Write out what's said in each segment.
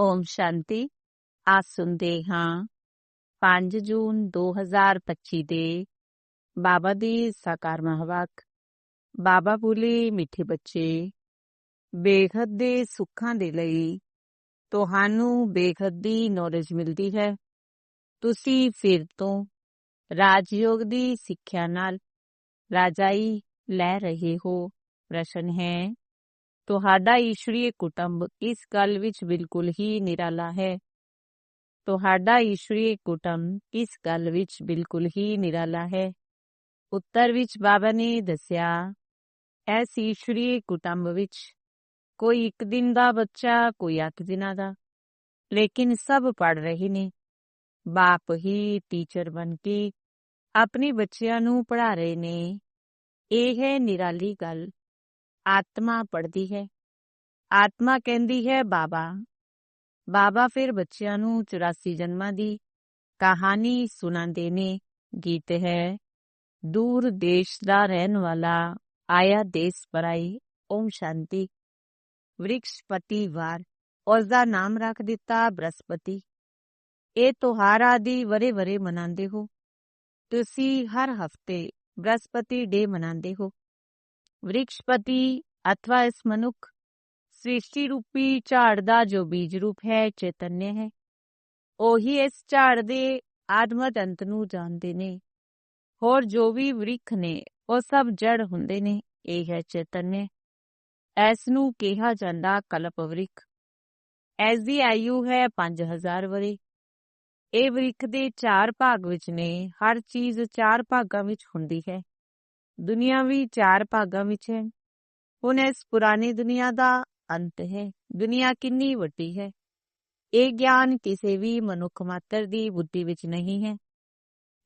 ਓਮ ਸ਼ਾਂਤੀ ਆ ਸੁਣਦੇ ਹਾਂ 5 ਜੂਨ 2025 ਦੇ ਬਾਬਾ ਦੀ ਸਾਕਾਰ ਮਹਵਾਕ ਬਾਬਾ ਬੋਲੇ ਮਿੱਠੇ ਬੱਚੇ ਬੇਖਦ ਦੇ ਸੁੱਖਾਂ ਦੇ ਲਈ ਤੁਹਾਨੂੰ ਬੇਖਦ ਦੀ ਨੌਲੇਜ ਮਿਲਦੀ ਹੈ ਤੁਸੀਂ ਫਿਰ ਤੋਂ ਰਾਜਯੋਗ ਦੀ ਸਿੱਖਿਆ ਨਾਲ ਰਾਜਾਈ ਲੈ ਰਹੇ ਹੋ ਪ੍ਰਸ਼ਨ ਹੈ ਤੁਹਾਡਾ ਈਸ਼ਵਰੀ ਕੁਟੰਬ ਇਸ ਗੱਲ ਵਿੱਚ ਬਿਲਕੁਲ ਹੀ ਨਿਰਾਲਾ ਹੈ ਤੁਹਾਡਾ ਈਸ਼ਵਰੀ ਕੁਟੰਬ ਇਸ ਗੱਲ ਵਿੱਚ ਬਿਲਕੁਲ ਹੀ ਨਿਰਾਲਾ ਹੈ ਉੱਤਰ ਵਿੱਚ ਬਾਬਾ ਨੇ ਦੱਸਿਆ ਐਸ ਈਸ਼ਵਰੀ ਕੁਟੰਬ ਵਿੱਚ ਕੋਈ ਇੱਕ ਦਿਨ ਦਾ ਬੱਚਾ ਕੋਈ ਅੱਠ ਦਿਨਾਂ ਦਾ ਲੇਕਿਨ ਸਭ ਪੜ ਰਹੇ ਨੇ ਬਾਪ ਹੀ ਟੀਚਰ ਬਣ ਕੇ ਆਪਣੇ ਬੱਚਿਆਂ ਨੂੰ ਪੜਾ ਰਹੇ ਨੇ ਇਹ ਹੈ ਨਿਰਾਲੀ ਗੱਲ ਆਤਮਾ ਪੜਦੀ ਹੈ ਆਤਮਾ ਕਹਿੰਦੀ ਹੈ ਬਾਬਾ ਬਾਬਾ ਫਿਰ ਬੱਚਿਆਂ ਨੂੰ 84 ਜਨਮਾਂ ਦੀ ਕਹਾਣੀ ਸੁਣਾਉਂਦੇ ਨੇ ਗੀਤ ਹੈ ਦੂਰ ਦੇਸ਼ ਦਾ ਰਹਿਣ ਵਾਲਾ ਆਇਆ ਦੇਸ਼ ਪਰਾਈ ਓਮ ਸ਼ਾਂਤੀ ਵ੍ਰਿਕਸ਼ਪਤੀ ਵਾਰ ਉਸ ਦਾ ਨਾਮ ਰੱਖ ਦਿੱਤਾ ਬ੍ਰਹਸਪਤੀ ਇਹ ਤਿਉਹਾਰ ਆਦੀ ਵਰੇ ਵਰੇ ਮਨਾਉਂਦੇ ਹੋ ਤੁਸੀਂ ਹਰ ਹਫਤੇ ਬ੍ਰਹਸਪਤੀ ਡੇ ਮਨਾਉਂਦੇ ਹੋ ਵ੍ਰਿਕਸ਼ਪਤੀ ਅਥਵਾ ਇਸ ਮਨੁੱਖ ਸ੍ਰਿਸ਼ਟੀ ਰੂਪੀ ਝਾੜ ਦਾ ਜੋ ਬੀਜ ਰੂਪ ਹੈ ਚੇਤਨਯ ਹੈ ਉਹੀ ਇਸ ਝਾੜ ਦੇ ਆਦਮਤ ਅੰਤ ਨੂੰ ਜਾਣਦੇ ਨੇ ਹੋਰ ਜੋ ਵੀ ਵ੍ਰਿਖ ਨੇ ਉਹ ਸਭ ਜੜ ਹੁੰਦੇ ਨੇ ਇਹ ਹੈ ਚੇਤਨਯ ਇਸ ਨੂੰ ਕਿਹਾ ਜਾਂਦਾ ਕਲਪ ਵ੍ਰਿਖ ਐਸ ਦੀ ਆਯੂ ਹੈ 5000 ਵਰੇ ਇਹ ਵ੍ਰਿਖ ਦੇ ਚਾਰ ਭਾਗ ਵਿੱਚ ਨੇ ਹਰ ਚੀਜ਼ ਚਾਰ ਭਾਗਾਂ ਵਿੱਚ ਹੁੰਦੀ ਹੈ ਦੁਨੀਆ ਵੀ ਚਾਰ ਭਾਗਾਂ ਵਿੱਚ ਹੈ ਹੁਣ ਇਸ ਪੁਰਾਣੀ ਦੁਨੀਆ ਦਾ ਅੰਤ ਹੈ ਦੁਨੀਆ ਕਿੰਨੀ ਵੱਡੀ ਹੈ ਇਹ ਗਿਆਨ ਕਿਸੇ ਵੀ ਮਨੁੱਖ ਮਾਤਰ ਦੀ ਬੁੱਧੀ ਵਿੱਚ ਨਹੀਂ ਹੈ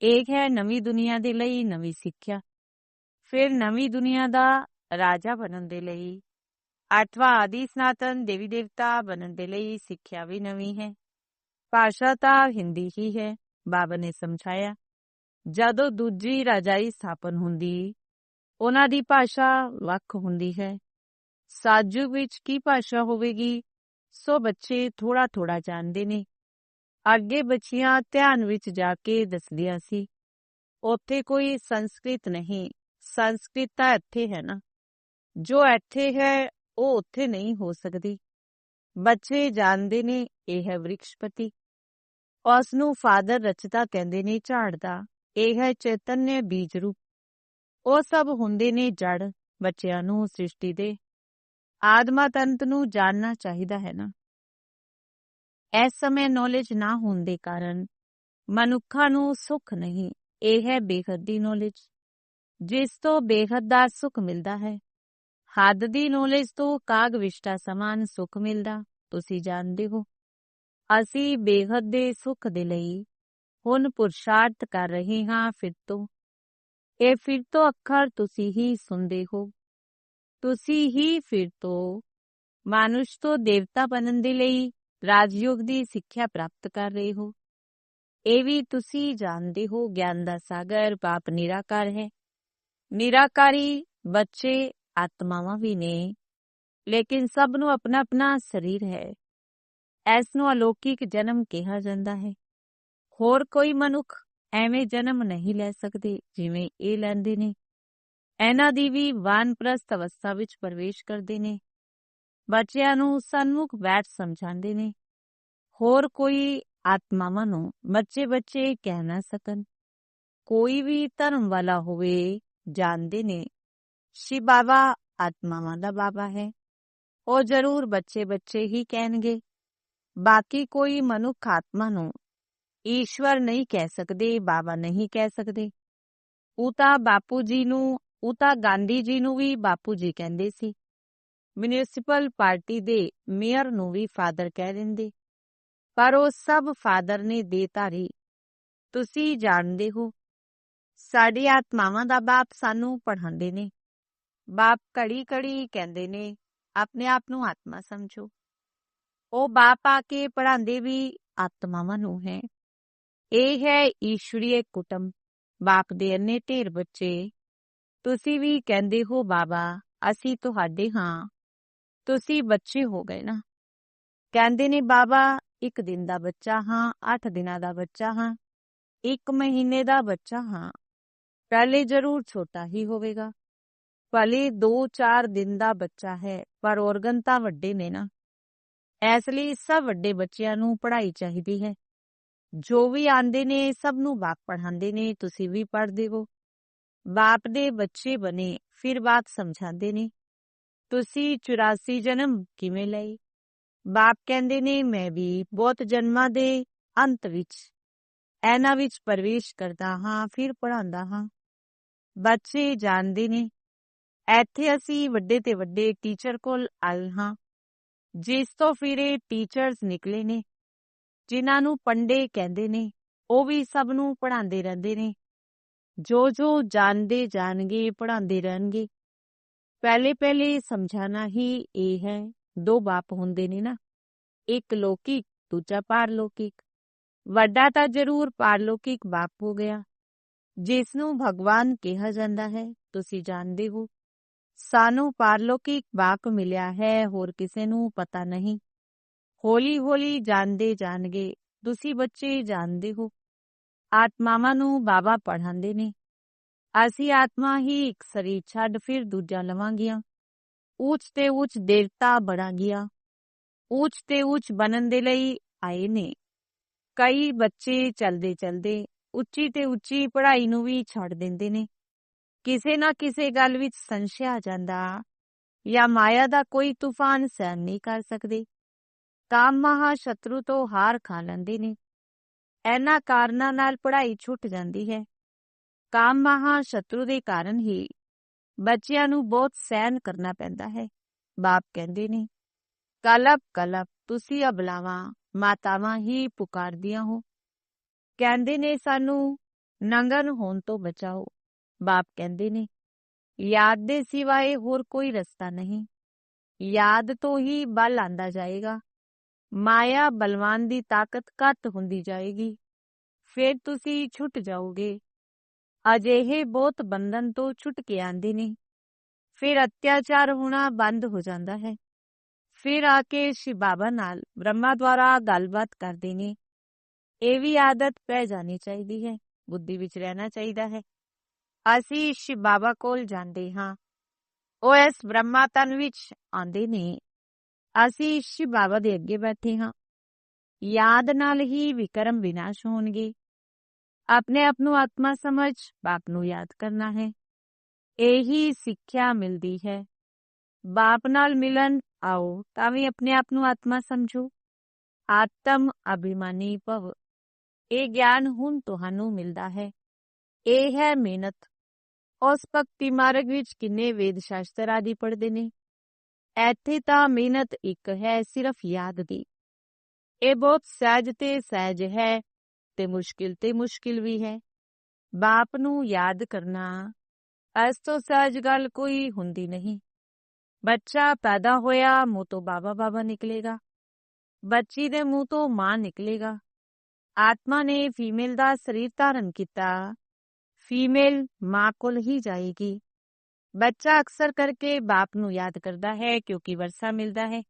ਇੱਕ ਹੈ ਨਵੀਂ ਦੁਨੀਆ ਦੇ ਲਈ ਨਵੀਂ ਸਿੱਖਿਆ ਫਿਰ ਨਵੀਂ ਦੁਨੀਆ ਦਾ ਰਾਜਾ ਬਣਨ ਦੇ ਲਈ ਅਥਵਾ ਆਦਿ ਸਨਾਤਨ ਦੇਵੀ ਦੇਵਤਾ ਬਣਨ ਦੇ ਲਈ ਸਿੱਖਿਆ ਵੀ ਨਵੀਂ ਹੈ ਭਾਸ਼ਾ ਤਾਂ ਹਿੰਦੀ ਹੀ ਹੈ ਬਾਬਾ ਨੇ ਸਮਝਾਇਆ ਜਦੋਂ ਦੂਜੀ ਰਾਜਾਈ ਸਥਾਪਨ ਹੁੰਦੀ ਉਹਨਾਂ ਦੀ ਭਾਸ਼ਾ ਵੱਖ ਹੁੰਦੀ ਹੈ। ਸਾਜੂ ਵਿੱਚ ਕੀ ਭਾਸ਼ਾ ਹੋਵੇਗੀ? ਸੋ ਬੱਚੇ ਥੋੜਾ ਥੋੜਾ ਜਾਣਦੇ ਨੇ। ਅੱਗੇ ਬੱਚੀਆਂ ਧਿਆਨ ਵਿੱਚ ਜਾ ਕੇ ਦੱਸਦੀਆਂ ਸੀ। ਉੱਥੇ ਕੋਈ ਸੰਸਕ੍ਰਿਤ ਨਹੀਂ, ਸੰਸਕ੍ਰਿਤ ਤਾਂ ਇੱਥੇ ਹੈ ਨਾ। ਜੋ ਇੱਥੇ ਹੈ, ਉਹ ਉੱਥੇ ਨਹੀਂ ਹੋ ਸਕਦੀ। ਬੱਚੇ ਜਾਣਦੇ ਨੇ ਇਹ ਹੈ ਵ੍ਰਿਕਸ਼ਪਤੀ ਉਸ ਨੂੰ ਫਾਦਰ ਰਚਤਾ ਕਹਿੰਦੇ ਨੇ ਝਾੜ ਦਾ। ਇਹ ਹੈ ਚੇਤਨਯ ਬੀਜ ਰੂਪ। ਉਹ ਸਭ ਹੁੰਦੇ ਨੇ ਜੜ, ਬੱਚਿਆਂ ਨੂੰ, ਸ੍ਰਿਸ਼ਟੀ ਦੇ। ਆਦਮਾ ਤੰਤ ਨੂੰ ਜਾਣਨਾ ਚਾਹੀਦਾ ਹੈ ਨਾ। ਇਸ ਸਮੇਂ ਨੌਲੇਜ ਨਾ ਹੋਣ ਦੇ ਕਾਰਨ ਮਨੁੱਖਾਂ ਨੂੰ ਸੁੱਖ ਨਹੀਂ, ਇਹ ਹੈ ਬੇਹੱਦ ਦੀ ਨੌਲੇਜ ਜਿਸ ਤੋਂ ਬੇਹੱਦ ਦਾ ਸੁੱਖ ਮਿਲਦਾ ਹੈ। ਹੱਦ ਦੀ ਨੌਲੇਜ ਤੋਂ ਕਾਗ ਵਿਸ਼ਟਾ ਸਮਾਨ ਸੁੱਖ ਮਿਲਦਾ, ਤੁਸੀਂ ਜਾਣਦੇ ਹੋ। ਅਸੀਂ ਬੇਹੱਦ ਦੇ ਸੁੱਖ ਦੇ ਲਈ ਹੁਣ ਪੁਰਸ਼ਾਰਥ ਕਰ ਰਹੇ ਹਾਂ ਫਿਰ ਤੋਂ। ਇਹ ਫਿਰ ਤੋਂ ਅੱਖਰ ਤੁਸੀਂ ਹੀ ਸੁਣਦੇ ਹੋ ਤੁਸੀਂ ਹੀ ਫਿਰ ਤੋਂ ਮਾਨੁਸ਼ ਤੋਂ ਦੇਵਤਾ ਬਣਨ ਦੇ ਲਈ ਰਾਜਯੋਗ ਦੀ ਸਿੱਖਿਆ ਪ੍ਰਾਪਤ ਕਰ ਰਹੇ ਹੋ ਇਹ ਵੀ ਤੁਸੀਂ ਜਾਣਦੇ ਹੋ ਗਿਆਨ ਦਾ ਸਾਗਰ ਬਾਪ ਨਿਰਾਕਾਰ ਹੈ ਨਿਰਾਕਾਰੀ ਬੱਚੇ ਆਤਮਾਵਾਂ ਵੀ ਨੇ ਲੇਕਿਨ ਸਭ ਨੂੰ ਆਪਣਾ ਆਪਣਾ ਸਰੀਰ ਹੈ ਐਸ ਨੂੰ ਅਲੌਕਿਕ ਜਨਮ ਕਿਹਾ ਜਾਂਦਾ ਹੈ ਹੋਰ ਕੋਈ ਮਨੁੱਖ ਐਵੇਂ ਜਨਮ ਨਹੀਂ ਲੈ ਸਕਦੇ ਜਿਵੇਂ ਇਹ ਲੈਂਦੇ ਨੇ ਇਹਨਾਂ ਦੀ ਵੀ ਵਾਨਪ੍ਰਸਥ ਅਵਸਥਾ ਵਿੱਚ ਪ੍ਰਵੇਸ਼ ਕਰਦੇ ਨੇ ਬੱਚਿਆਂ ਨੂੰ ਸਨਮੁਖ ਬੈਠ ਸਮਝਾਉਂਦੇ ਨੇ ਹੋਰ ਕੋਈ ਆਤਮਾਵਾਂ ਨੂੰ ਬੱਚੇ ਬੱਚੇ ਕਹਿ ਨਾ ਸਕਣ ਕੋਈ ਵੀ ਧਰਮ ਵਾਲਾ ਹੋਵੇ ਜਾਣਦੇ ਨੇ ਸ਼ਿਵ ਬਾਬਾ ਆਤਮਾਵਾਂ ਦਾ ਬਾਬਾ ਹੈ ਉਹ ਜ਼ਰੂਰ ਬੱਚੇ ਬੱਚੇ ਹੀ ਕਹਿਣਗੇ ਬਾਕੀ ਕੋਈ ਮਨੁੱਖ ਆਤਮਾ ਨੂੰ ਈਸ਼ਵਰ ਨਹੀਂ ਕਹਿ ਸਕਦੇ ਬਾਬਾ ਨਹੀਂ ਕਹਿ ਸਕਦੇ। ਉਹ ਤਾਂ ਬਾਪੂ ਜੀ ਨੂੰ, ਉਹ ਤਾਂ ਗਾਂਧੀ ਜੀ ਨੂੰ ਵੀ ਬਾਪੂ ਜੀ ਕਹਿੰਦੇ ਸੀ। ਮਿਊਨਿਸਪਲ ਪਾਰਟੀ ਦੇ ਮੇਅਰ ਨੂੰ ਵੀ ਫਾਦਰ ਕਹਿ ਦਿੰਦੇ। ਪਰ ਉਹ ਸਭ ਫਾਦਰ ਨੇ ਦੇ ਧਾਰੀ ਤੁਸੀਂ ਜਾਣਦੇ ਹੋ, ਸਾਡੀ ਆਤਮਾਵਾਂ ਦਾ ਬਾਪ ਸਾਨੂੰ ਪੜਾਉਂਦੇ ਨੇ। ਬਾਪ ਕੜੀ ਕੜੀ ਕਹਿੰਦੇ ਨੇ, ਆਪਣੇ ਆਪ ਨੂੰ ਆਤਮਾ ਸਮਝੋ। ਉਹ ਬਾਪ ਆ ਕੇ ਪੜ੍ਹਾਉਂਦੇ ਵੀ ਆਤਮਾਵਾਂ ਨੂੰ ਹੈ। ਇਹ ਹੈ ਈਸ਼ਵਰੀਏ ਕੁਟੰਬ ਬਾਪ ਦੇ ਅੰਨੇ ਢੇਰ ਬੱਚੇ। ਤੁਸੀਂ ਵੀ ਕਹਿੰਦੇ ਹੋ, ਬਾਬਾ, ਅਸੀਂ ਤੁਹਾਡੇ ਹਾਂ। ਤੁਸੀਂ ਬੱਚੇ ਹੋ ਗਏ ਨਾ। ਕਹਿੰਦੇ ਨੇ, ਬਾਬਾ, ਇੱਕ ਦਿਨ ਦਾ ਬੱਚਾ ਹਾਂ 8 ਦਿਨਾਂ ਦਾ ਬੱਚਾ ਹਾਂ, ਇੱਕ ਮਹੀਨੇ ਦਾ ਬੱਚਾ ਹਾਂ। ਪਹਿਲੇ ਜ਼ਰੂਰ ਛੋਟਾ ਹੀ ਹੋਵੇਗਾ। ਭਲੇ 2-4 ਦਿਨ ਦਾ ਬੱਚਾ ਹੈ, ਪਰ ਔਰਗਨ ਤਾਂ ਵੱਡੇ ਨੇ ਨਾ। ਇਸ ਲਈ ਸਭ ਵੱਡੇ ਬੱਚਿਆਂ ਨੂੰ ਪੜ੍ਹਾਈ ਚਾਹੀਦੀ ਹੈ। ਜੋ ਵੀ ਆਂਦੇ ਨੇ, ਸਭ ਨੂੰ ਬਾਪ ਪੜਾਉਂਦੇ ਨੇ, ਤੁਸੀਂ ਵੀ ਪੜ੍ਹਦੇ ਹੋ। ਬਾਪ ਦੇ ਬੱਚੇ ਬਣੇ, ਫਿਰ ਬਾਤ ਸਮਝਾਉਂਦੇ ਨੇ। ਤੁਸੀਂ 84 ਜਨਮ ਕਿਵੇਂ ਲਏ? ਬਾਪ ਕਹਿੰਦੇ ਨੇ, ਮੈਂ ਵੀ ਬਹੁਤ ਜਨਮਾਂ ਦੇ ਅੰਤ ਵਿੱਚ, ਇਹਨਾਂ ਵਿੱਚ ਪ੍ਰਵੇਸ਼ ਕਰਦਾ ਹਾਂ, ਫਿਰ ਪੜਾਉਂਦਾ ਹਾਂ। ਬੱਚੇ ਜਾਣਦੇ ਨੇ, ਇੱਥੇ ਅਸੀਂ ਵੱਡੇ ਤੇ ਵੱਡੇ ਟੀਚਰ ਕੋਲ ਆਏ ਹਾਂ, ਜਿਸ ਤੋਂ ਫਿਰ ਇਹ ਟੀਚਰਸ ਨਿਕਲੇ ਨੇ। ਜਿਨ੍ਹਾਂ ਨੂੰ ਪੰਡੇ ਕਹਿੰਦੇ ਨੇ ਉਹ ਵੀ ਸਭ ਨੂੰ ਪੜਾਉਂਦੇ ਰਹਿੰਦੇ ਨੇ ਜੋ ਜੋ ਜਾਣਦੇ ਜਾਣਗੇ ਪੜਾਉਂਦੇ ਰਹਿਣਗੇ ਪਹਿਲੇ ਪਹਿਲੇ ਸਮਝਾਣਾ ਹੀ ਇਹ ਹੈ ਦੋ ਬਾਪ ਹੁੰਦੇ ਨੇ ਨਾ ਇੱਕ ਲੌਕਿਕ ਦੂਜਾ ਪਾਰਲੌਕਿਕ ਵੱਡਾ ਤਾਂ ਜ਼ਰੂਰ ਪਾਰਲੌਕਿਕ ਬਾਪ ਹੋ ਗਿਆ ਜਿਸ ਨੂੰ ਭਗਵਾਨ ਕਿਹਾ ਜਾਂਦਾ ਹੈ ਤੁਸੀਂ ਜਾਣਦੇ ਹੋ ਸਾਨੂੰ ਪਾਰਲੌਕਿਕ ਬਾਪ ਮਿਲਿਆ ਹੈ ਹੋਰ ਕਿਸੇ ਨੂੰ ਪਤਾ ਨਹੀਂ ਹੌਲੀ ਹੌਲੀ ਜਾਣਦੇ ਜਾਣਗੇ। ਤੁਸੀਂ ਬੱਚੇ ਜਾਣਦੇ ਹੋ। ਆਤਮਾਵਾਂ ਨੂੰ ਬਾਬਾ ਪੜ੍ਹਾਉਂਦੇ ਨੇ। ਅਸੀਂ ਆਤਮਾ ਹੀ ਇੱਕ ਸਰੀਰ ਛੱਡ ਫਿਰ ਦੂਜਾ ਲਵਾਂਗੀਆਂ। ਉੱਚ ਤੇ ਉੱਚ ਦੇਵਤਾ ਬਣਾਂਗੀਆਂ। ਉੱਚ ਤੇ ਉੱਚ ਬਣਨ ਦੇ ਲਈ ਆਏ ਨੇ। ਕਈ ਬੱਚੇ ਚਲਦੇ ਚਲਦੇ ਉੱਚੀ ਤੇ ਉੱਚੀ ਪੜ੍ਹਾਈ ਨੂੰ ਵੀ ਛੱਡ ਦਿੰਦੇ ਨੇ। ਕਿਸੇ ਨਾ ਕਿਸੇ ਗੱਲ ਵਿੱਚ ਸੰਸ਼ਿਆ ਜਾਂਦਾ ਜਾਂ ਮਾਇਆ ਦਾ ਕੋਈ ਤੂਫਾਨ ਸਹਿਣ ਨਹੀਂ ਕਰ ਸਕਦੇ। ਕਾਮ ਮਹਾ ਸ਼ਤਰੂ ਤੋਂ ਹਾਰ ਖਾ ਲੈਂਦੇ ਨੇ ਇਹਨਾਂ ਕਾਰਨਾਂ ਨਾਲ ਪੜ੍ਹਾਈ ਛੁੱਟ ਜਾਂਦੀ ਹੈ ਕਾਮ ਮਹਾ ਸ਼ਤਰੂ ਦੇ ਕਾਰਨ ਹੀ ਬੱਚਿਆਂ ਨੂੰ ਬਹੁਤ ਸਹਿਨ ਕਰਨਾ ਪੈਂਦਾ ਹੈ ਬਾਪ ਕਹਿੰਦੇ ਨੇ ਕਲਪ ਕਲਪ ਤੁਸੀਂ ਅਬਲਾਵਾਂ ਮਾਤਾਵਾਂ ਹੀ ਪੁਕਾਰਦੀਆਂ ਹੋ ਕਹਿੰਦੇ ਨੇ ਸਾਨੂੰ ਨੰਗਨ ਹੋਣ ਤੋਂ ਬਚਾਓ ਬਾਪ ਕਹਿੰਦੇ ਨੇ ਯਾਦ ਦੇ ਸਿਵਾਏ ਹੋਰ ਕੋਈ ਰਸਤਾ ਨਹੀਂ ਯਾਦ ਤੋਂ ਹੀ ਬਲ ਆਂਦਾ ਜਾਏਗਾ ਮਾਇਆ ਬਲਵਾਨ ਦੀ ਤਾਕਤ ਘੱਟ ਹੁੰਦੀ ਜਾਏਗੀ। ਫਿਰ ਤੁਸੀਂ ਛੁੱਟ ਜਾਓਗੇ। ਅਜਿਹੇ ਬਹੁਤ ਬੰਧਨ ਤੋਂ ਛੁੱਟ ਕੇ ਆਂਦੇ ਨੇ। ਫਿਰ ਅਤਿਆਚਾਰ ਹੋਣਾ ਬੰਦ ਹੋ ਜਾਂਦਾ ਹੈ। ਫਿਰ ਆ ਕੇ ਸ਼ਿਵ ਬਾਬਾ ਨਾਲ ਬ੍ਰਹਮਾ ਦੁਆਰਾ ਗੱਲਬਾਤ ਕਰਦੇ ਨੇ। ਇਹ ਵੀ ਆਦਤ ਪੈ ਜਾਣੀ ਚਾਹੀਦੀ ਹੈ। ਬੁੱਧੀ ਵਿੱਚ ਰਹਿਣਾ ਚਾਹੀਦਾ ਹੈ। ਅਸੀਂ ਸ਼ਿਵ ਬਾਬਾ ਕੋਲ ਜਾਂਦੇ ਹਾਂ। ਉਹ ਇਸ ਬ੍ਰਹਮਾ ਤਨ ਵਿੱਚ ਆਂਦੇ ਨੇ। ਅਸੀਂ ਸ਼ਿਵ ਬਾਬਾ ਦੇ ਅੱਗੇ ਬੈਠੇ ਹਾਂ ਯਾਦ ਨਾਲ ਹੀ ਵਿਕਰਮ ਵਿਨਾਸ਼ ਹੋਣਗੇ ਆਪਣੇ ਆਪ ਨੂੰ ਆਤਮਾ ਸਮਝ ਬਾਪ ਨੂੰ ਯਾਦ ਕਰਨਾ ਹੈ ਇਹੀ ਸਿੱਖਿਆ ਮਿਲਦੀ ਹੈ ਬਾਪ ਨਾਲ ਮਿਲਣ ਆਓ ਤਾਂ ਵੀ ਆਪਣੇ ਆਪ ਨੂੰ ਆਤਮਾ ਸਮਝੋ ਆਤਮ ਅਭਿਮਾਨੀ ਭਵ ਇਹ ਗਿਆਨ ਹੁਣ ਤੁਹਾਨੂੰ ਮਿਲਦਾ ਹੈ ਇਹ ਹੈ ਮਿਹਨਤ ਉਸ ਭਗਤੀ ਮਾਰਗ ਵਿੱਚ ਕਿੰਨੇ ਵੇਦ ਸ਼ਾਸਤਰ ਆਦਿ ਪੜ੍ਹਦੇ ਨੇ ਇੱਥੇ ਤਾਂ ਮਿਹਨਤ ਇੱਕ ਹੈ, ਸਿਰਫ ਯਾਦ ਦੀ। ਇਹ ਬਹੁਤ ਸਹਿਜ ਤੇ ਸਹਿਜ ਹੈ ਤੇ ਮੁਸ਼ਕਿਲ ਤੇ ਮੁਸ਼ਕਿਲ ਵੀ ਹੈ। ਬਾਪ ਨੂੰ ਯਾਦ ਕਰਨਾ ਇਸ ਤੋਂ ਸਹਿਜ ਗੱਲ ਕੋਈ ਹੁੰਦੀ ਨਹੀਂ। ਬੱਚਾ ਪੈਦਾ ਹੋਇਆ, ਮੂੰਹ ਤੋਂ ਬਾਬਾ ਬਾਬਾ ਨਿਕਲੇਗਾ। ਬੱਚੀ ਦੇ ਮੂੰਹ ਤੋਂ ਮਾਂ ਨਿਕਲੇਗਾ। ਆਤਮਾ ਨੇ ਫੀਮੇਲ ਦਾ ਸਰੀਰ ਧਾਰਨ ਕੀਤਾ। ਫੀਮੇਲ ਮਾਂ ਕੋਲ ਹੀ ਜਾਏਗੀ। ਬੱਚਾ ਅਕਸਰ ਕਰਕੇ ਬਾਪ ਨੂੰ ਯਾਦ ਕਰਦਾ ਹੈ ਕਿਉਂਕਿ ਵਰਸਾ ਮਿਲਦਾ ਹੈ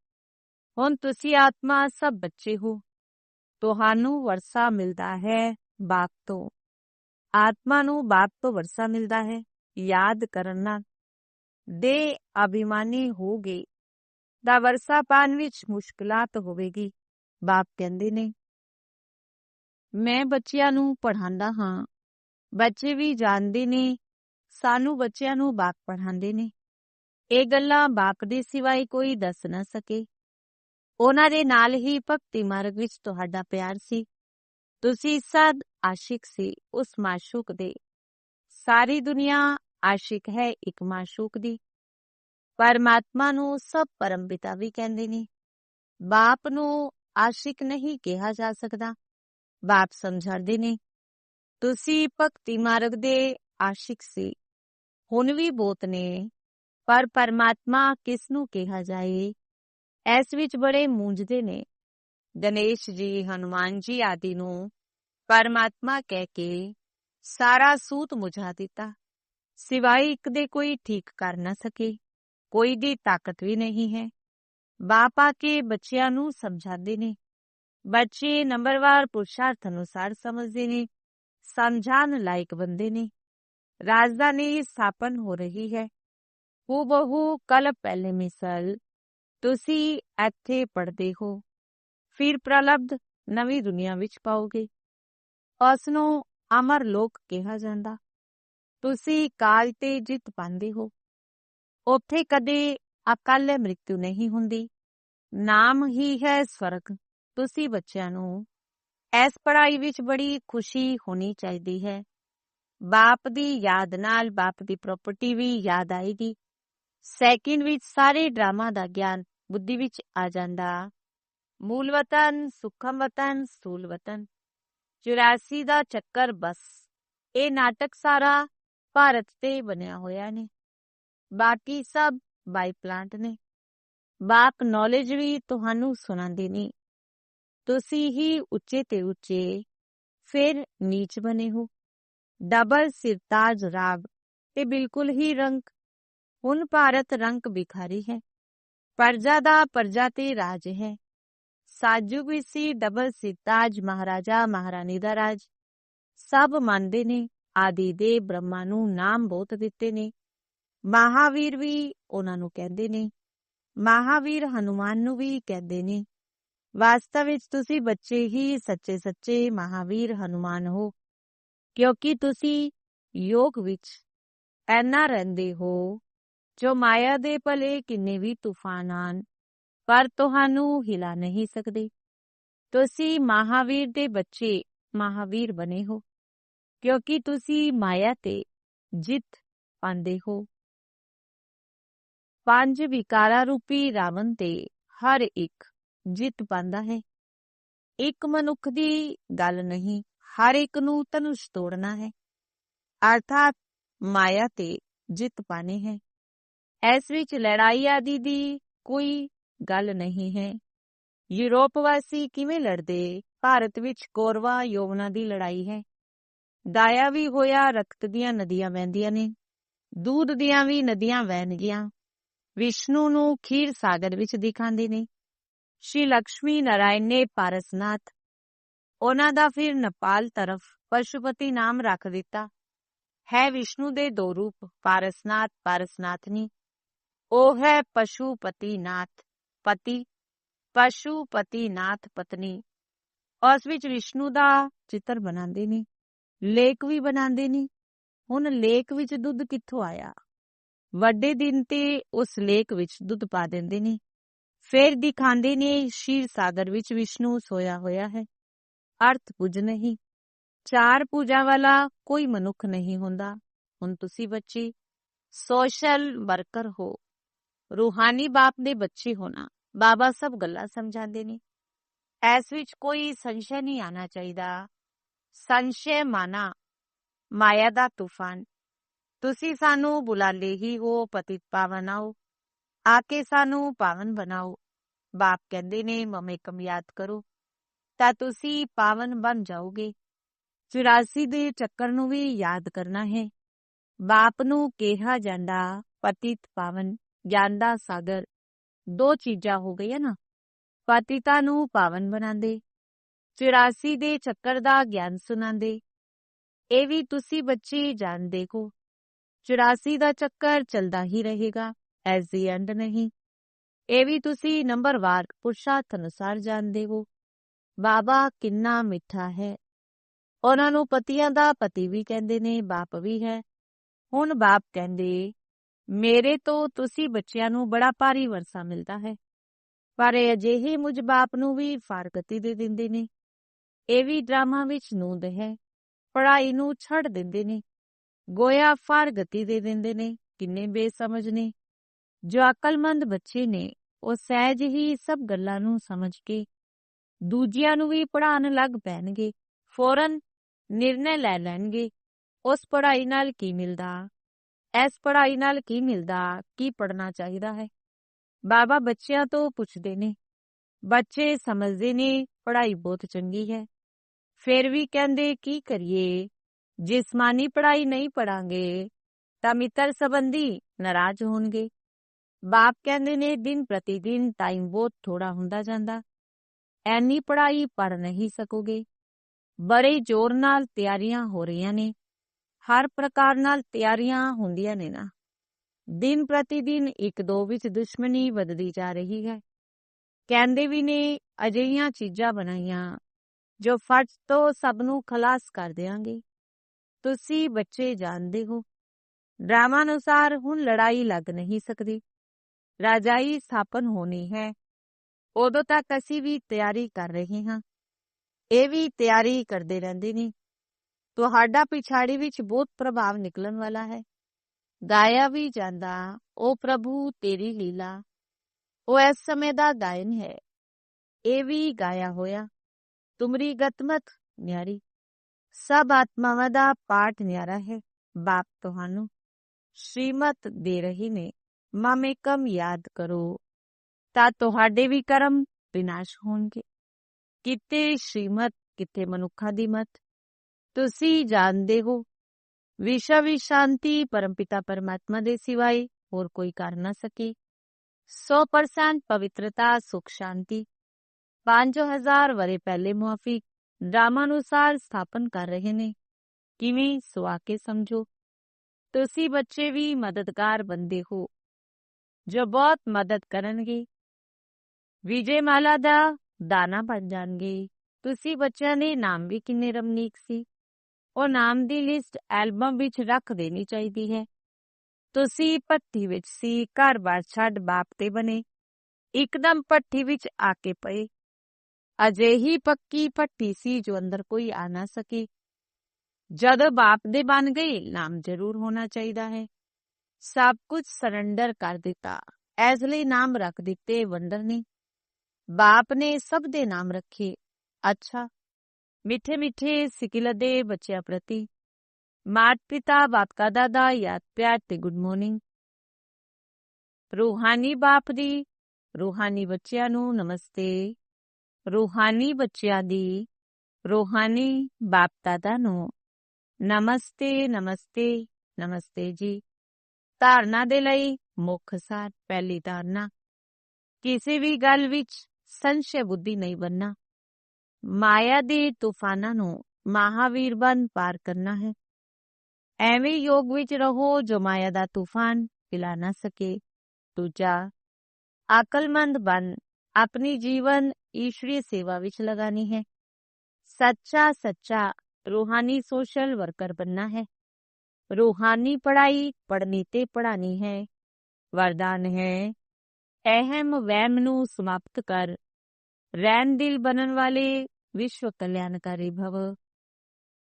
ਹੁਣ ਤੁਸੀਂ ਆਤਮਾ ਸਭ ਬੱਚੇ ਹੋ ਤੁਹਾਨੂੰ ਵਰਸਾ ਮਿਲਦਾ ਹੈ ਬਾਪ ਤੋਂ ਆਤਮਾ ਨੂੰ ਬਾਪ ਤੋਂ ਵਰਸਾ ਮਿਲਦਾ ਹੈ ਯਾਦ ਕਰਨਾ ਦੇ ਅਭਿਮਾਨੀ ਹੋ ਗਏ ਦਾ ਵਰਸਾ ਪਾਣ ਵਿੱਚ ਮੁਸ਼ਕਲਾਂ ਹੋਵੇਗੀ ਬਾਪ ਕਹਿੰਦੇ ਨੇ ਮੈਂ ਬੱਚਿਆਂ ਨੂੰ ਪੜ੍ਹਾਉਂਦਾ ਹਾਂ ਬੱਚੇ ਵੀ ਜਾਣਦੇ ਨੇ ਸਾਨੂੰ ਬੱਚਿਆਂ ਨੂੰ ਬਾਪ ਪੜ੍ਹਾਉਂਦੇ ਨੇ ਇਹ ਗੱਲਾਂ ਬਾਪ ਦੇ ਸਿਵਾਏ ਕੋਈ ਦੱਸ ਨਾ ਸਕੇ ਉਹਨਾਂ ਦੇ ਨਾਲ ਹੀ ਭਗਤੀ ਮਾਰਗ ਵਿੱਚ ਤੁਹਾਡਾ ਪਿਆਰ ਸੀ ਤੁਸੀਂ ਸਦ ਆਸ਼ਿਕ ਸੀ ਉਸ ਮਾਸ਼ੂਕ ਦੇ ਸਾਰੀ ਦੁਨੀਆ ਆਸ਼ਿਕ ਹੈ ਇੱਕ ਮਾਸ਼ੂਕ ਦੀ ਪਰਮਾਤਮਾ ਨੂੰ ਸਭ ਪਰਮ ਪਿਤਾ ਵੀ ਕਹਿੰਦੇ ਨੇ ਬਾਪ ਨੂੰ ਆਸ਼ਿਕ ਨਹੀਂ ਕਿਹਾ ਜਾ ਸਕਦਾ ਬਾਪ ਸਮਝਾਉਂਦੇ ਨੇ ਤੁਸੀਂ ਭਗਤੀ ਮਾਰਗ ਦੇ ਆਸ਼ਿਕ ਸੀ ਹੁਣ ਵੀ ਬਹੁਤ ਨੇ। ਪਰ ਪਰਮਾਤਮਾ ਕਿਸ ਨੂੰ ਕਿਹਾ ਜਾਏ? ਇਸ ਵਿੱਚ ਬੜੇ ਮੂੰਝਦੇ ਨੇ। ਗਣੇਸ਼ ਜੀ, ਹਨੂਮਾਨ ਜੀ ਆਦਿ ਨੂੰ ਪਰਮਾਤਮਾ ਕਹਿ ਕੇ ਸਾਰਾ ਸੂਤ ਮੁਝਾ ਦਿੱਤਾ। ਸਿਵਾਏ ਇੱਕ ਦੇ ਕੋਈ ਠੀਕ ਕਰ ਨਾ ਸਕੇ। ਕੋਈ ਦੀ ਤਾਕਤ ਵੀ ਨਹੀਂ ਹੈ। ਬਾਪ ਆ ਕੇ ਬੱਚਿਆਂ ਨੂੰ ਸਮਝਾਉਂਦੇ ਨੇ। ਬੱਚੇ ਨੰਬਰਵਾਰ ਪੁਰਸ਼ਾਰਥ ਅਨੁਸਾਰ ਸਮਝਦੇ ਨੇ। ਸਮਝਾਣ ਲਾਇਕ ਬੰਦੇ ਨੇ। ਰਾਜਧਾਨੀ ਸਥਾਪਨ ਹੋ ਰਹੀ ਹੈ ਹੂ ਬਹੂ ਕਲ ਪਹਿਲੇ ਮਿਸਲ ਤੁਸੀਂ ਇੱਥੇ ਪੜਦੇ ਹੋ ਫਿਰ ਪ੍ਰਲਬਧ ਨਵੀਂ ਦੁਨੀਆ ਵਿੱਚ ਪਾਓਗੇ ਉਸ ਨੂੰ ਅਮਰ ਲੋਕ ਕਿਹਾ ਜਾਂਦਾ ਤੁਸੀਂ ਕਾਲ ਤੇ ਜਿੱਤ ਪਾਉਂਦੇ ਹੋ ਉੱਥੇ ਕਦੇ ਅਕਾਲ ਮ੍ਰਿਤੂ ਨਹੀਂ ਹੁੰਦੀ ਨਾਮ ਹੀ ਹੈ ਸਵਰਗ ਤੁਸੀਂ ਬੱਚਿਆਂ ਨੂੰ ਇਸ ਪੜ੍ਹਾਈ ਵਿੱਚ ਬੜੀ ਖੁਸ਼ੀ ਹੋਣੀ ਚਾਹੀਦੀ ਹੈ ਬਾਪ ਦੀ ਯਾਦ ਨਾਲ ਬਾਪ ਦੀ ਪ੍ਰਾਪਰਟੀ ਵੀ ਯਾਦ ਆਏਗੀ। ਸੈਕਿੰਡ ਵਿੱਚ ਸਾਰੇ ਡਰਾਮਾ ਦਾ ਗਿਆਨ ਬੁੱਧੀ ਵਿੱਚ ਆ ਜਾਂਦਾ। ਮੂਲ ਵਤਨ, ਸੁਖਮ ਵਤਨ, ਸੂਲ ਵਤਨ। 84 ਦਾ ਚੱਕਰ ਬਸ। ਇਹ ਨਾਟਕ ਸਾਰਾ ਭਾਰਤ ਤੇ ਬਣਿਆ ਹੋਇਆ ਨੇ। ਬਾਕੀ ਸਭ ਬਾਈ ਪਲਾਂਟ ਨੇ। ਬਾਪ ਨੌਲੇਜ ਵੀ ਤੁਹਾਨੂੰ ਸੁਣਾਉਂਦੇ ਨਹੀਂ ਤੁਸੀਂ ਹੀ ਉੱਚੇ ਤੇ ਉੱਚੇ, ਫਿਰ ਨੀਚ ਬਨੇ ਹੋ। ਡਬਲ ਸਿਰਤਾਜ ਰਾਗ ਤੇ ਬਿਲਕੁਲ ਹੀ ਰੰਗ ਹੁਣ ਭਾਰਤ ਰੰਗ ਬਿਖਾਰੀ ਹੈ ਪਰਜਾ ਦਾ ਪਰਜਾ ਤੇ ਰਾਜ ਹੈ ਸਾਜੂ ਵੀ ਸੀ ਡਬਲ ਸਿਰਤਾਜ ਮਹਾਰਾਜਾ ਮਹਾਰਾਣੀ ਦਾ ਰਾਜ ਸਭ ਮੰਨਦੇ ਨੇ ਆਦਿ ਦੇ ਬ੍ਰਹਮਾ ਨੂੰ ਨਾਮ ਬਹੁਤ ਦਿੱਤੇ ਨੇ ਮਹਾਵੀਰ ਵੀ ਉਹਨਾਂ ਨੂੰ ਕਹਿੰਦੇ ਨੇ ਮਹਾਵੀਰ ਹਨੂਮਾਨ ਨੂੰ ਵੀ ਕਹਿੰਦੇ ਨੇ ਵਾਸਤਵ ਵਿੱਚ ਤੁਸੀਂ ਬੱਚੇ ਹੀ ਸੱਚੇ ਸੱਚੇ ਮਹਾਵੀਰ ਹਨੂਮਾਨ ਹੋ ਕਿਉਂਕਿ ਤੁਸੀਂ ਯੋਗ ਵਿੱਚ ਐਨਾ ਰਹਿੰਦੇ ਹੋ, ਜੋ ਮਾਇਆ ਦੇ ਭਲੇ ਕਿੰਨੇ ਵੀ ਤੂਫਾਨ ਆਣ ਪਰ ਤੁਹਾਨੂੰ ਹਿਲਾ ਨਹੀਂ ਸਕਦੇ। ਤੁਸੀਂ ਮਹਾਵੀਰ ਦੇ ਬੱਚੇ, ਮਹਾਵੀਰ ਬਣੇ ਹੋ, ਕਿਉਂਕਿ ਤੁਸੀਂ ਮਾਇਆ ਤੇ ਜਿੱਤ ਪਾਉਂਦੇ ਹੋ। ਪੰਜ ਵਿਕਾਰਾਂ ਰੂਪੀ ਰਾਵਣ ਤੇ ਹਰ ਇੱਕ ਜਿੱਤ ਪਾਉਂਦਾ ਹੈ। ਇੱਕ ਮਨੁੱਖ ਦੀ ਗੱਲ ਨਹੀਂ ਹਰ ਇੱਕ ਨੂੰ ਧਨੁਸ਼ ਤੋੜਨਾ ਹੈ। ਅਰਥਾਤ ਮਾਇਆ ਤੇ ਜਿੱਤ ਪਾਣੀ ਹੈ। ਇਸ ਵਿੱਚ ਲੜਾਈ ਆਦਿ ਦੀ ਕੋਈ ਗੱਲ ਨਹੀਂ ਹੈ। ਯੂਰਪ ਵਾਸੀ ਕਿਵੇਂ ਲੜਦੇ? ਭਾਰਤ ਵਿੱਚ ਕੋਰਵਾ ਯੋਵਨਾ ਦੀ ਲੜਾਈ ਹੈ। ਦਾਇਆ ਵੀ ਹੋਇਆ, ਰਕਤ ਦੀਆਂ ਨਦੀਆਂ ਵਹਿੰਦੀਆਂ ਨੇ। ਦੂਧ ਦੀਆਂ ਵੀ ਨਦੀਆਂ ਵਹਿਣਗੀਆਂ ਵਿਸ਼ਨੂੰ ਨੂੰ ਖੀਰ ਸਾਗਰ ਵਿੱਚ ਦਿਖਾਉਂਦੇ ਨੇ। ਸ਼੍ਰੀ ਲక్ష్ਮੀ ਨਾਰਾਇਣ ਨੇ ਪਾਰਸਨਾਥ ਉਹਨਾਂ ਦਾ ਫਿਰ ਨੇਪਾਲ ਤਰਫ ਪਸ਼ੂਪਤੀ ਨਾਮ ਰੱਖ ਦਿੱਤਾ। ਹੈ ਵਿਸ਼ਨੂੰ ਦੇ ਦੋ ਰੂਪ, ਪਾਰਸਨਾਥ, ਪਾਰਸਨਾਥਨੀ। ਉਹ ਹੈ ਪਸ਼ੂਪਤੀ ਨਾਥ ਪਤੀ ਪਸ਼ੂਪਤੀ ਨਾਥ ਪਤਨੀ। ਉਸ ਵਿੱਚ ਵਿਸ਼ਨੂੰ ਦਾ ਚਿੱਤਰ ਬਣਾਉਂਦੇ ਨੇ, ਲੇਕ ਵੀ ਬਣਾਉਂਦੇ ਨੇ। ਹੁਣ ਲੇਕ ਵਿੱਚ ਦੁੱਧ ਕਿੱਥੋਂ ਆਇਆ? ਵੱਡੇ ਦਿਨ ਤੇ ਉਸ ਲੇਕ ਵਿੱਚ ਦੁੱਧ ਪਾ ਦਿੰਦੇ ਨੇ। ਫਿਰ ਦਿਖਾਉਂਦੇ ਨੇ ਸ਼ੀਰ ਸਾਗਰ ਵਿੱਚ ਵਿਸ਼ਨੂੰ ਸੋਇਆ ਹੋਇਆ ਹੈ। ਅਰਥ ਪੁੱਜ ਨਹੀਂ ਚਾਰ ਪੂਜਾ ਵਾਲਾ ਕੋਈ ਮਨੁੱਖ ਨਹੀਂ ਹੁੰਦਾ ਹੁਣ ਤੁਸੀਂ ਬੱਚੇ ਸੋਸ਼ਲ ਵਰਕਰ ਹੋ ਰੂਹਾਨੀ ਬਾਪ ਦੇ ਬੱਚੇ ਹੋਣਾ ਬਾਬਾ ਸਭ ਗੱਲਾਂ ਸਮਝਾਉਂਦੇ ਨੇ ਐਸ ਵਿੱਚ ਕੋਈ ਸੰਸ਼ੈ ਨਹੀਂ ਆਣਾ ਚਾਹੀਦਾ ਸੰਸ਼ੈ ਮਾਨਾ ਮਾਇਆ ਦਾ ਤੂਫਾਨ ਤੁਸੀਂ ਸਾਨੂੰ ਬੁਲਾਲੇ ਹੀ ਹੋ ਪਤਿਤ ਪਾਵਨ ਆਓ ਆ ਕੇ ਸਾਨੂੰ ਪਾਵਨ ਬਣਾਓ ਬਾਪ ਕਹਿੰਦੇ ਨੇ ਮਮੇਕਮ ਯਾਦ ਕਰੋ ਤਾਂ ਤੁਸੀਂ ਪਾਵਨ ਬਣ ਜਾਓਗੇ 84 ਦੇ ਚੱਕਰ ਨੂੰ ਵੀ ਯਾਦ ਕਰਨਾ ਹੈ ਬਾਪ ਨੂੰ ਕਿਹਾ ਜਾਂਦਾ ਪਤਿਤ ਪਾਵਨ ਗਿਆਨ ਦਾ ਸਾਗਰ ਦੋ ਚੀਜ਼ਾਂ ਹੋ ਗਈਆਂ ਨਾ ਪਤਿਤਾ ਨੂੰ ਪਾਵਨ ਬਣਾਉਂਦੇ 84 ਦੇ ਚੱਕਰ ਦਾ ਗਿਆਨ ਸੁਣਾਉਂਦੇ ਇਹ ਵੀ ਤੁਸੀਂ ਬੱਚੇ ਜਾਣਦੇ ਹੋ 84 ਦਾ ਚੱਕਰ ਚੱਲਦਾ ਹੀ ਰਹੇਗਾ ਐਸ ਦੀ ਐਂਡ ਨਹੀਂ ਇਹ ਵੀ ਤੁਸੀਂ ਨੰਬਰਵਾਰ ਪੁਰਸ਼ਾਰਥ ਅਨੁਸਾਰ ਜਾਣਦੇ ਹੋ ਬਾਬਾ ਕਿੰਨਾ ਮਿੱਠਾ ਹੈ। ਉਹਨਾਂ ਨੂੰ ਪਤੀਆਂ ਦਾ ਪਤੀ ਵੀ ਕਹਿੰਦੇ ਨੇ, ਬਾਪ ਵੀ ਹੈ। ਹੁਣ ਬਾਪ ਕਹਿੰਦੇ, ਮੇਰੇ ਤੋਂ ਤੁਸੀਂ ਬੱਚਿਆਂ ਨੂੰ ਬੜਾ ਭਾਰੀ ਵਰਸਾ ਮਿਲਦਾ ਹੈ। ਪਰ ਇਹ ਅਜਿਹੇ ਮੁਝ ਬਾਪ ਨੂੰ ਵੀ ਫਾਰਗਤੀ ਦੇ ਦਿੰਦੇ ਨੇ। ਇਹ ਵੀ ਡਰਾਮਾ ਵਿੱਚ ਨੂੰਦ ਹੈ। ਪੜ੍ਹਾਈ ਨੂੰ ਛੱਡ ਦਿੰਦੇ ਨੇ। ਗੋਇਆ ਫਾਰਗਤੀ ਦੇ ਦਿੰਦੇ ਨੇ। ਕਿੰਨੇ ਬੇਸਮਝ ਨੇ। ਜੋ ਅਕਲਮੰਦ ਬੱਚੇ ਨੇ, ਉਹ ਸਹਿਜ ਹੀ ਸਭ ਗੱਲਾਂ ਨੂੰ ਸਮਝ ਕੇ ਦੂਜਿਆਂ ਨੂੰ ਵੀ ਪੜ੍ਹਾਉਣ ਲੱਗ ਪੈਣਗੇ, ਫੌਰਨ ਨਿਰਣੇ ਲੈ ਲੈਣਗੇ। ਉਸ ਪੜ੍ਹਾਈ ਨਾਲ ਕੀ ਮਿਲਦਾ? ਇਸ ਪੜ੍ਹਾਈ ਨਾਲ ਕੀ ਮਿਲਦਾ? ਕੀ ਪੜਨਾ ਚਾਹੀਦਾ ਹੈ? ਬਾਬਾ ਬੱਚਿਆਂ ਤੋਂ ਪੁੱਛਦੇ ਨੇ। ਬੱਚੇ ਸਮਝਦੇ ਨੇ, ਪੜ੍ਹਾਈ ਬਹੁਤ ਚੰਗੀ ਹੈ। ਫਿਰ ਵੀ ਕਹਿੰਦੇ, ਕੀ ਕਰੀਏ? ਜਿਸਮਾਨੀ ਪੜ੍ਹਾਈ ਨਹੀਂ ਪੜਾਂਗੇ ਤਾਂ ਮਿੱਤਰ ਸੰਬੰਧੀ ਨਾਰਾਜ਼ ਹੋਣਗੇ। ਬਾਪ ਕਹਿੰਦੇ ਨੇ, ਦਿਨ ਪ੍ਰਤੀ ਦਿਨ ਟਾਈਮ ਬਹੁਤ ਥੋੜਾ ਹੁੰਦਾ ਜਾਂਦਾ। ਐਨੀ ਪੜ੍ਹਾਈ ਪੜ ਨਹੀਂ ਸਕੋਗੇ। ਬੜੇ ਜ਼ੋਰ ਨਾਲ ਤਿਆਰੀਆਂ ਹੋ ਰਹੀਆਂ ਨੇ। ਹਰ ਪ੍ਰਕਾਰ ਨਾਲ ਤਿਆਰੀਆਂ ਹੁੰਦੀਆਂ ਨੇ ਨਾ। ਦਿਨ ਪ੍ਰਤੀ ਇੱਕ ਦੋ ਵਿੱਚ ਦੁਸ਼ਮਣੀ ਵੱਧਦੀ ਜਾ ਰਹੀ ਹੈ। ਕਹਿੰਦੇ ਵੀ ਨੇ, ਅਜਿਹੀਆਂ ਚੀਜ਼ਾਂ ਬਣਾਈਆਂ, ਜੋ ਫਟ ਤੋਂ ਸਭ ਨੂੰ ਖਲਾਸ ਕਰ ਦੇਾਂਗੇ ਤੁਸੀਂ ਬੱਚੇ ਜਾਣਦੇ ਹੋ। ਡਰਾਮਾ ਅਨੁਸਾਰ ਹੁਣ ਲੜਾਈ ਲੱਗ ਨਹੀਂ ਸਕਦੀ। ਰਾਜਾਈ ਸਥਾਪਨ ਹੋਣੀ ਹੈ। ਉਦੋਂ ਤੱਕ ਅਸੀਂ ਵੀ ਤਿਆਰੀ ਕਰ ਰਹੇ ਹਾਂ। ਇਹ ਵੀ ਤਿਆਰੀ ਕਰਦੇ ਰਹਿੰਦੇ ਨੇ। ਤੁਹਾਡਾ ਪਿਛਾੜੀ ਵਿੱਚ ਬਹੁਤ ਪ੍ਰਭਾਵ ਨਿਕਲਣ ਵਾਲਾ ਹੈ। ਗਾਇਆ ਵੀ ਜਾਂਦਾ ਉਹ ਪ੍ਰਭੂ, ਤੇਰੀ ਲੀਲਾ। ਉਹ ਇਸ ਸਮੇਂ ਦਾ ਗਾਇਨ ਹੈ। ਇਹ ਵੀ ਗਾਇਆ ਹੋਇਆ, ਤੁਮਰੀ ਗਤਮਤ ਨਿਆਰੀ। ਸਭ ਆਤਮਾਵਾਂ ਦਾ ਪਾਠ ਨਿਆਰਾ ਹੈ। ਬਾਪ ਤੁਹਾਨੂੰ ਸ਼੍ਰੀਮਤ ਦੇ ਰਹੀ ਨੇ। ਮਮੇਕਮ ਯਾਦ ਕਰੋ। ਤਾਂ ਤੁਹਾਡੇ ਵੀ ਕਰਮ ਵਿਨਾਸ਼ ਹੋਣਗੇ ਕਿਤੇ ਸ਼੍ਰੀਮਤ ਕਿਤੇ ਮਨੁੱਖਾਂ ਦੀ ਮਤ ਤੁਸੀਂ ਜਾਣਦੇ ਹੋ ਵਿਸ਼ਵ ਵੀ ਸ਼ਾਂਤੀ ਪਰਮਪਿਤਾ ਪਰਮਾਤਮਾ ਦੇ ਸਿਵਾਏ ਹੋਰ ਕੋਈ ਕਰ ਨਾ ਸਕੇ 100% ਪਵਿੱਤਰਤਾ ਸੁਖ ਸ਼ਾਂਤੀ 5000 ਵਰੇ ਪਹਿਲੇ ਮੁਆਫਿਕ ਡਰਾਮਾ ਅਨੁਸਾਰ ਸਥਾਪਨ ਕਰ ਰਹੇ ਨੇ ਕਿਵੇਂ ਸੁਆ ਕੇ ਸਮਝੋ ਤੁਸੀਂ ਬੱਚੇ ਵੀ ਮਦਦਗਾਰ ਬੰਦੇ ਹੋ ਜੋ ਬਹੁਤ ਮਦਦ ਕਰਨਗੇ ਵਿਜੇ ਮਾਲਾ ਦਾ ਦਾਣਾ ਬਣ ਜਾਣਗੇ। ਤੁਸੀਂ ਬੱਚਿਆਂ ਦੇ ਨਾਮ ਵੀ ਕਿੰਨੇ ਰਮਨੀਕ ਸੀ। ਉਹ ਨਾਮ ਦੀ ਲਿਸਟ ਐਲਬਮ ਵਿੱਚ ਰੱਖ ਦੇਣੀ ਚਾਹੀਦੀ ਹੈ। ਤੁਸੀਂ ਪੱਟੀ ਵਿੱਚ ਸੀ, ਘਰ-ਬਾਰ ਛੱਡ ਬਾਪ ਤੇ ਬਨੇ ਇੱਕਦਮ ਪੱਟੀ ਵਿੱਚ ਆ ਕੇ ਪਏ। ਅਜਿਹੀ ਪੱਕੀ ਪੱਟੀ ਸੀ ਜੋ ਅੰਦਰ ਕੋਈ ਆ ਨਾ ਸਕੇ। ਜਦ ਬਾਪ ਦੇ ਬਣ ਗਏ, ਨਾਮ ਜ਼ਰੂਰ ਹੋਣਾ ਚਾਹੀਦਾ ਹੈ। ਸਭ ਕੁਝ ਸਰੈਂਡਰ ਕਰ ਦਿੱਤਾ। ਇਸ ਲਈ ਨਾਮ ਰੱਖ ਦਿੱਤੇ ਵੰਡਰ ਨੇ। ਬਾਪ ਨੇ ਸਭ ਦੇ ਨਾਮ ਰੱਖੇ। ਅੱਛਾ ਮਿੱਠੇ ਮਿੱਠੇ ਸਿਕਿਲ ਦੇ ਬੱਚਿਆਂ ਪ੍ਰਤੀ। ਮਾਤ ਪਿਤਾ ਬਾਪ ਦਾ ਦਾਦਾ ਯਾਦ ਪਿਆਰ ਤੇ ਗੁੱਡ ਮਾਰਨਿੰਗ। ਰੂਹਾਨੀ ਬਾਪ ਦੀ, ਰੂਹਾਨੀ ਬੱਚਿਆਂ ਨੂੰ ਨਮਸਤੇ। ਰੂਹਾਨੀ ਬੱਚਿਆਂ ਦੀ, ਰੂਹਾਨੀ ਬਾਪ ਦਾਦਾ ਨੂੰ। ਨਮਸਤੇ ਨਮਸਤੇ ਨਮਸਤੇ ਜੀ। ਧਾਰਨਾ ਦੇ ਲਈ ਮੁੱਖ ਸਾਰ ਪਹਿਲੀ ਧਾਰਨਾ। ਕਿਸੇ ਵੀ ਗੱਲ ਵਿੱਚ संशय बुद्धि नहीं बनना। माया दे तूफाना नो महावीर बन पार करना है। एवे योग विच रहो जो माया दा तूफ़ान पिला ना सके। दूजा अकलमंद बन। अपनी जीवन ईश्वरी सेवा विच लगानी है। सच्चा सच्चा रूहानी सोशल वर्कर बनना है। रूहानी पढ़ाई पढ़नी ते पढ़ानी है। वरदान है। अहम वहम नु समाप्त कर। ਰਹਿਣ ਦਿਲ ਬਣਨ ਵਾਲੇ ਵਿਸ਼ਵ ਕਲਿਆਣਕਾਰੀ ਭਵ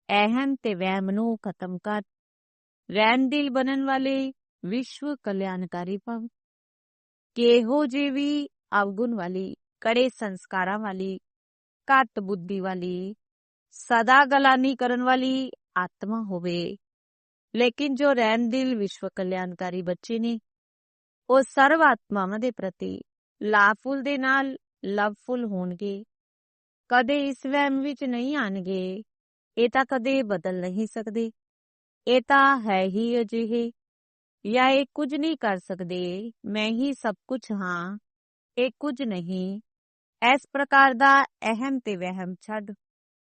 ਅਹਿਮ ਤੇ ਵਹਿਮ ਨੂੰ ਖਤਮ ਕਰ ਰਹਿਣ ਦਿਲ ਬਣਨ ਵਾਲੇ ਵਿਸ਼ਵ ਕਲਿਆਣਕਾਰੀ ਭਵ ਕਿਹੋ ਜੇ ਵੀ ਅਵਗੁਣ ਵਾਲੀ ਕੜੇ ਸੰਸਕਾਰਾਂ ਵਾਲੀ ਘੱਟ ਬੁੱਧੀ ਵਾਲੀ ਸਦਾ ਗਲਾਨੀ ਕਰਨ ਵਾਲੀ ਆਤਮਾ ਹੋਵੇ ਲੇਕਿਨ ਜੋ ਰਹਿਣ ਦਿਲ ਵਿਸ਼ਵ ਕਲਿਆਣਕਾਰੀ ਬੱਚੇ ਨੇ ਉਹ ਸਰਵ ਆਤਮਾਵਾਂ ਦੇ ਪ੍ਰਤੀ ਲਾਫੁਲ ਦੇ ਨਾਲ ਲਵਫੁਲ ਹੋਣਗੇ। ਕਦੇ ਇਸ ਵਹਿਮ ਵਿੱਚ ਨਹੀਂ ਆਣਗੇ। ਇਹ ਤਾਂ ਕਦੇ ਬਦਲ ਨਹੀਂ ਸਕਦੇ। ਇਹ ਤਾਂ ਹੈ ਹੀ ਅਜਿਹੇ। ਜਾਂ ਇਹ ਕੁਝ ਨਹੀਂ ਕਰ ਸਕਦੇ। ਮੈਂ ਹੀ ਸਭ ਕੁਝ ਹਾਂ। ਇਹ ਕੁਝ ਨਹੀਂ। ਇਸ ਪ੍ਰਕਾਰ ਦਾ ਅਹਿਮ ਤੇ ਵਹਿਮ ਛੱਡ।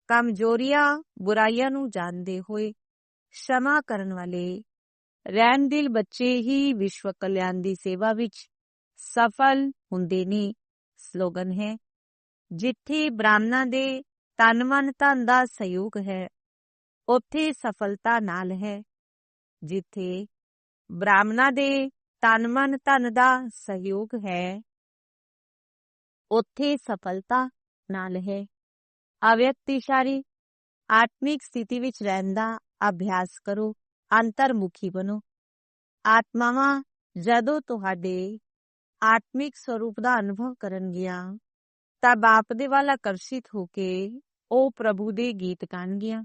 ਕਮਜ਼ੋਰੀਆਂ ਬੁਰਾਈਆਂ ਨੂੰ ਜਾਣਦੇ ਹੋਏ ਸ਼ਮਾ ਕਰਨ ਵਾਲੇ ਰਹਿਣ ਦਿਲ ਬੱਚੇ ਹੀ ਵਿਸ਼ਵ ਕਲਿਆਣ ਦੀ ਸੇਵਾ ਵਿੱਚ ਸਫਲ ਹੁੰਦੇ ਨੇ। ਸਲੋਗਨ ਹੈ, ਜਿੱਥੇ ਬ੍ਰਾਹਮਣਾਂ ਦੇ ਤਨ ਧਨ ਦਾ ਸਹਿਯੋਗ ਹੈ, ਉੱਥੇ ਸਫਲਤਾ ਨਾਲ ਹੈ, ਜਿੱਥੇ ਬ੍ਰਾਹਮਣਾਂ ਦੇ ਤਨ ਧਨ ਦਾ ਸਹਿਯੋਗ ਹੈ, ਉੱਥੇ ਸਫਲਤਾ ਨਾਲ ਹੈ। ਅਵਿਅਕਤੀਸ਼ਾਰੀ ਆਤਮਿਕ ਸਥਿਤੀ ਵਿੱਚ ਰਹਿਣ ਦਾ ਅਭਿਆਸ ਕਰੋ, ਅੰਤਰਮੁਖੀ ਬਣੋ। ਆਤਮਾਵਾਂ ਜਦੋਂ ਤੁਹਾਡੇ ਆਤਮਿਕ ਸਰੂਪ ਦਾ ਅਨੁਭਵ ਕਰਨਗੀਆਂ ਤਾਂ ਬਾਪ ਦੇ ਵੱਲ ਆਕਰਸ਼ਿਤ ਹੋ ਕੇ ਉਹ ਪ੍ਰਭੂ ਦੇ ਗੀਤ ਗਾਣਗੀਆਂ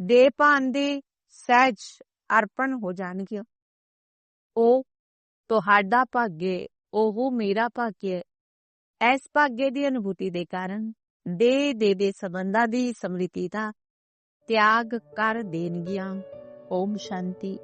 ਦੇ ਭਾਨ ਦੇ ਸਹਿਜ ਅਰਪਣ ਹੋ ਜਾਣਗੀਆਂ ਉਹ ਤੁਹਾਡਾ ਭਾਗਯ ਉਹ ਮੇਰਾ ਭਾਗਯ ਇਸ ਭਾਗਯ ਦੀ ਅਨੁਭੂਤੀ ਦੇ ਕਾਰਨ ਦੇ ਦੇ ਦੇ ਸੰਬੰਧਾਂ ਦੀ ਸਮ੍ਰਿਤੀ ਦਾ ਤਿਆਗ ਕਰ ਦੇਣਗੀਆਂ ਓਮ ਸ਼ਾਂਤੀ